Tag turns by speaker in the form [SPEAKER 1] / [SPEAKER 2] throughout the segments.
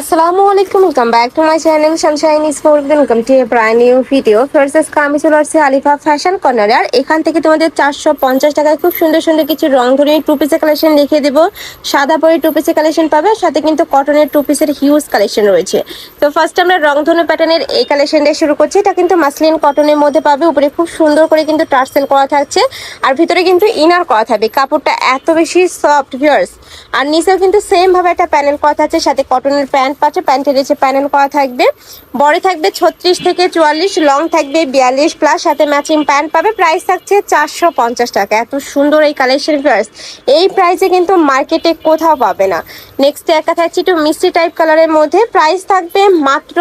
[SPEAKER 1] আসসালামু আলাইকুম welcome back to my channel sunshine school welcome to a new video আজকে আমি চলে আসছি আলিফা ফ্যাশন কর্নারে আর এখান থেকে তোমাদের চারশো পঞ্চাশ টাকায় খুব সুন্দর সুন্দর কিছু রং ধরনের টু পিসের কালেকশন দেখিয়ে দেবো। সাদা পরে টু পিসের কালেকশন পাবে সাথে কিন্তু কটনের টু পিসের হিউজ কালেকশন রয়েছে। তো ফার্স্ট আমরা রং রংধনু প্যাটার্নের এই কালেকশনটা শুরু করছি। এটা কিন্তু মাসলিন কটনের মধ্যে পাবে। উপরে খুব সুন্দর করে কিন্তু টার্সেল করা থাকছে। আর ভিতরে কিন্তু ইনার করা থাকবে। কাপড়টা এত বেশি সফট ভিউয়ার্স আর নিচেও কিন্তু সেম ভাবে একটা প্যানেল করা থাকছে। সাথে কটনের প্যান্ট পাচ্ছে, প্যান্টের নিচে প্যানেল করা থাকবে। বড় থাকবে ছত্রিশ থেকে চুয়াল্লিশ লং থাকবে বিয়াল্লিশ প্লাস সাথে ম্যাচিং প্যান্ট পাবে। প্রাইস থাকছে চারশো পঞ্চাশ টাকা। এত সুন্দর এই কালেকশন প্রাইস এই প্রাইসে কিন্তু মার্কেটে কোথাও পাবে না। নেক্সট একটা থাকছে একটু মিষ্টি টাইপ কালারের মধ্যে। প্রাইস থাকবে মাত্র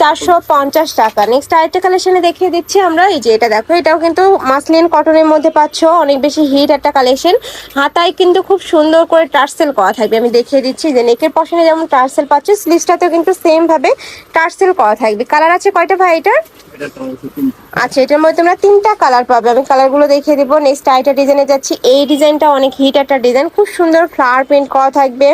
[SPEAKER 1] চারশো পঞ্চাশ টাকা। নেক্সট আরেকটা কালেকশনে দেখিয়ে দিচ্ছি আমরা। এই যে এটা দেখো এটাও কিন্তু মাসলিন কটনের মধ্যে পাচ্ছ। অনেক বেশি হিট একটা কালেকশন হাতায় কিন্তু খুব সুন্দর করে টার্সেল করা থাকবে। আমি দেখিয়ে দিচ্ছি যে নেকের পশনে যেমন টার্সেল পাচ্ছ স্লিভসটাতেও কিন্তু সেম ভাবে টার্সেল করা থাকবে। কালার আছে কয়টা ভাই এটার? আচ্ছা এটার মধ্যে তোমরা তিনটা কালার পাবে। আমি কালারগুলো দেখিয়ে দেবো। নেক্সট আরেকটা ডিজাইনে যাচ্ছি। এই ডিজাইনটা অনেক হিট একটা ডিজাইন খুব সুন্দর ফ্লাওয়ার প্রিন্ট করা থাকবে।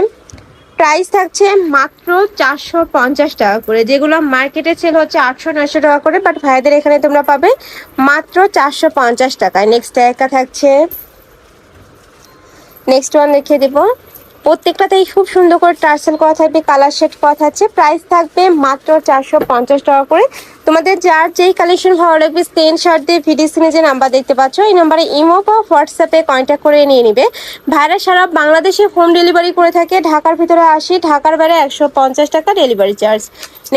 [SPEAKER 1] প্রাইস থাকছে মাত্র চারশো পঞ্চাশ টাকা করে। যেগুলো মার্কেটে সেল হচ্ছে আটশো নয়শো টাকা করে বাট ভাইদের এখানে তোমরা পাবে মাত্র চারশো পঞ্চাশ টাকায়। নেক্সট একা থাকছে। নেক্সট ওয়ান দেখিয়ে দেবো। প্রত্যেকটাতেই খুব সুন্দর করে টার্সেল করা থাকবে কালার শেড করা থাকছে। প্রাইস থাকবে মাত্র চারশো পঞ্চাশ টাকা করে। তোমাদের যার যেই কালেকশন ভালো লাগবে স্ক্রিনশট দিয়ে ভিডিও স্ক্রিনে যে নাম্বার দেখতে পাচ্ছ, এই নাম্বারে ইমো বা হোয়াটসঅ্যাপে কন্ট্যাক্ট করে নিয়ে নিবে। ভাইরা সারা বাংলাদেশে হোম ডেলিভারি করে থাকে, ঢাকার ভিতরে আসি, ঢাকার বাইরে একশো পঞ্চাশ টাকা ডেলিভারি চার্জ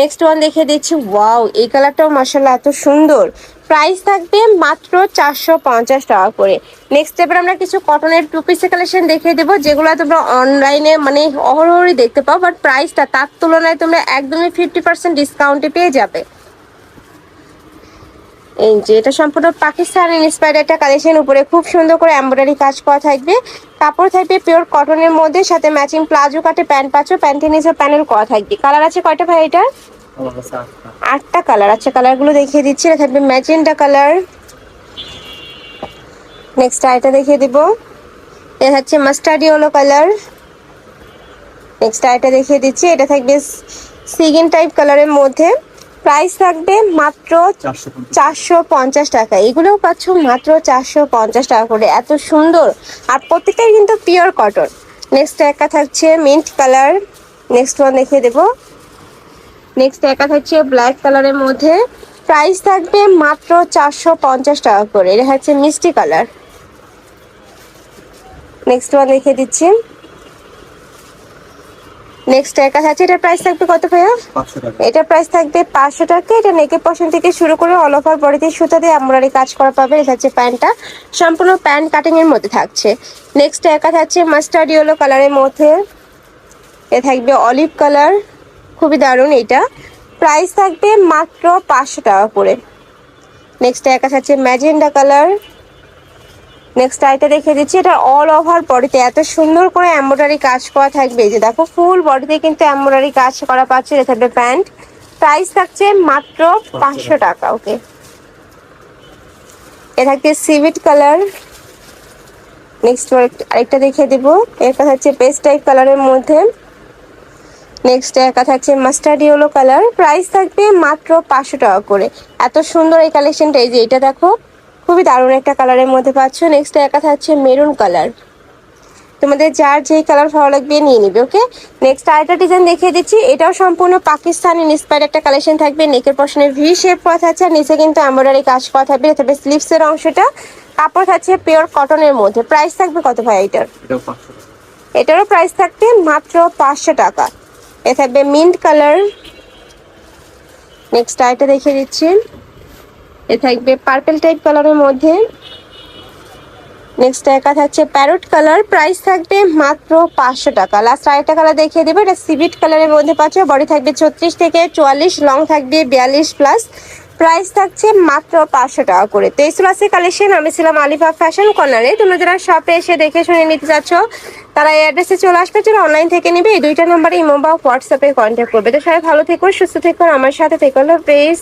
[SPEAKER 1] নেক্সট ওয়ান দেখে দিচ্ছি ওয়াও এই কালারটাও মাসাল্লাহ এত সুন্দর। প্রাইস থাকবে মাত্র চারশো পঞ্চাশ টাকা করে। নেক্সট এবার আমরা কিছু কটনের টু পিসের কালেকশন দেখিয়ে দেবো, যেগুলো তোমরা অনলাইনে মানে অহরহরই দেখতে পাও বাট প্রাইসটা তার তুলনায় তোমরা একদমই ফিফটি পার্সেন্ট ডিসকাউন্টে পেয়ে যাবে। এই যে, এটা সম্পূর্ণ পাকিস্তান ইন্সপায়ার্ড একটা কালেকশন উপরে খুব সুন্দর করে এমব্রয়ডারি কাজ করা থাকবে। কাপড় থাকবে পিওর কটনের মধ্যে, সাথে ম্যাচিং প্লাজো কাটে, প্যান্ট পাচ্ছ প্যান্টের প্যানেল করা থাকবে। কালার আছে কয়টা ভাই এটা
[SPEAKER 2] আটটা।
[SPEAKER 1] আটটা কালার আচ্ছা কালারগুলো দেখিয়ে দিচ্ছি এটা থাকবে ম্যাজেন্টা কালার নেক্সট আরেকটা দেখিয়ে দিব। এটা হচ্ছে মাস্টার্ড ইয়েলো কালার নেক্সট আরেকটা দেখিয়ে দিচ্ছি এটা থাকবে সিগিন টাইপ কালারের মধ্যে। প্রাইস থাকবে মাত্র।
[SPEAKER 2] চারশো পঞ্চাশ।
[SPEAKER 1] টাকা। এগুলোও পাচ্ছ মাত্র চারশো পঞ্চাশ টাকা করে। এত সুন্দর। আর প্রত্যেকটাই কিন্তু পিওর কটন নেক্সট একটা থাকছে মিন্ট কালার নেক্সট ওয়ান দেখিয়ে দেবো। নেক্সট একা থাকছে ব্ল্যাক কালারের মধ্যে প্রাইস থাকবে মাত্র চারশো পঞ্চাশ টাকা করে। এটা হচ্ছে মিষ্টি কালার নেক্সট ওয়ান দেখিয়ে দিচ্ছি। নেক্সট একা থাকছে এটার প্রাইস থাকবে কত ভাইয়া। এটার প্রাইস থাকবে পাঁচশো টাকা। এটা নেকের পশন থেকে শুরু করে অল ওভার বডিতে সুতা দিয়ে এমব্রয়ডারি কাজ করা পাবে। এটা হচ্ছে প্যান্টটা। সম্পূর্ণ প্যান্ট কাটিং এর মধ্যে থাকছে। নেক্সট একা থাকছে মাস্টার্ড ইয়েলো কালারের মধ্যে। এ থাকবে অলিভ কালার খুবই দারুণ এটা। প্রাইস থাকবে মাত্র পাঁচশো টাকা করে। নেক্সট একা থাকছে ম্যাজেন্ডা কালার নেক্সট আইটা দেখে দিচ্ছি, এটা অল ওভার বডিতে এত সুন্দর করে এমব্রয়ডারি কাজ করা থাকবে। যে দেখো ফুল বডিতে কিন্তু এমব্রয়ডারি কাজ করা পাচ্ছে, এটা থাকবে প্যান্ট প্রাইস থাকছে মাত্র পাঁচশো টাকা ওকে এ থাকছে সিভিট কালার নেক্সট আরেকটা দেখিয়ে দেবো। এটা হচ্ছে পেস্ট টাইপ কালারের মধ্যে। নেক্সট একা থাকছে মাস্টার্ড ইয়েলো কালার প্রাইস থাকবে মাত্র পাঁচশো টাকা করে। এত সুন্দর এই কালেকশনটা এই যে এটা দেখো খুবই দারুণ একটা কালারের মধ্যে পাচ্ছ। নেক্সট একা থাকছে মেরুন কালার তোমাদের যার যেই কালার ভালো লাগবে নিয়ে নিবে ওকে নেক্সট আরেকটা ডিজাইন দেখিয়ে দিচ্ছি। এটাও সম্পূর্ণ পাকিস্তানি ইন্সপায়ার্ড একটা কালেকশন থাকবে। নেকের পশনে ভি শেপ করা থাকছে আর নিচে কিন্তু এমব্রয়ডারি কাজ করা থাকবে। তবে স্লিভসের অংশটা। কাপড় থাকছে পিওর কটনের মধ্যে। প্রাইস থাকবে কত ভাই এটার। এটারও প্রাইস থাকবে মাত্র পাঁচশো টাকা। এ থাকবে মিন্ট কালার নেক্সট আইটা দেখিয়ে দিচ্ছি। এ থাকবে পার্পেল টাইপ কালারের মধ্যে। নেক্সট একা থাকছে প্যারোট কালার প্রাইস থাকবে মাত্র পাঁচশো টাকা। লাস্ট আরেকটা কালার দেখিয়ে দেবো। এটা সিভিট কালারের মধ্যে পাচ্ছ। বডি থাকবে ছত্রিশ থেকে চুয়াল্লিশ লং থাকবে বিয়াল্লিশ প্লাস প্রাইস থাকছে মাত্র পাঁচশো টাকা করে। তেইশ ক্লাসের কালেকশন, আমি ছিলাম আলিফা ফ্যাশন কর্নারে। তোমরা যারা শপে এসে দেখে শুনে নিতে চাচ্ছ, তারা এই অ্যাড্রেসে চলে আসবে, যারা অনলাইন থেকে নেবে, এই দুইটা নম্বরে ইমো বা হোয়াটসঅ্যাপে কন্ট্যাক্ট করবে। তো সবাই ভালো থেকো, সুস্থ থেকো আমার সাথে থেকো। পেজ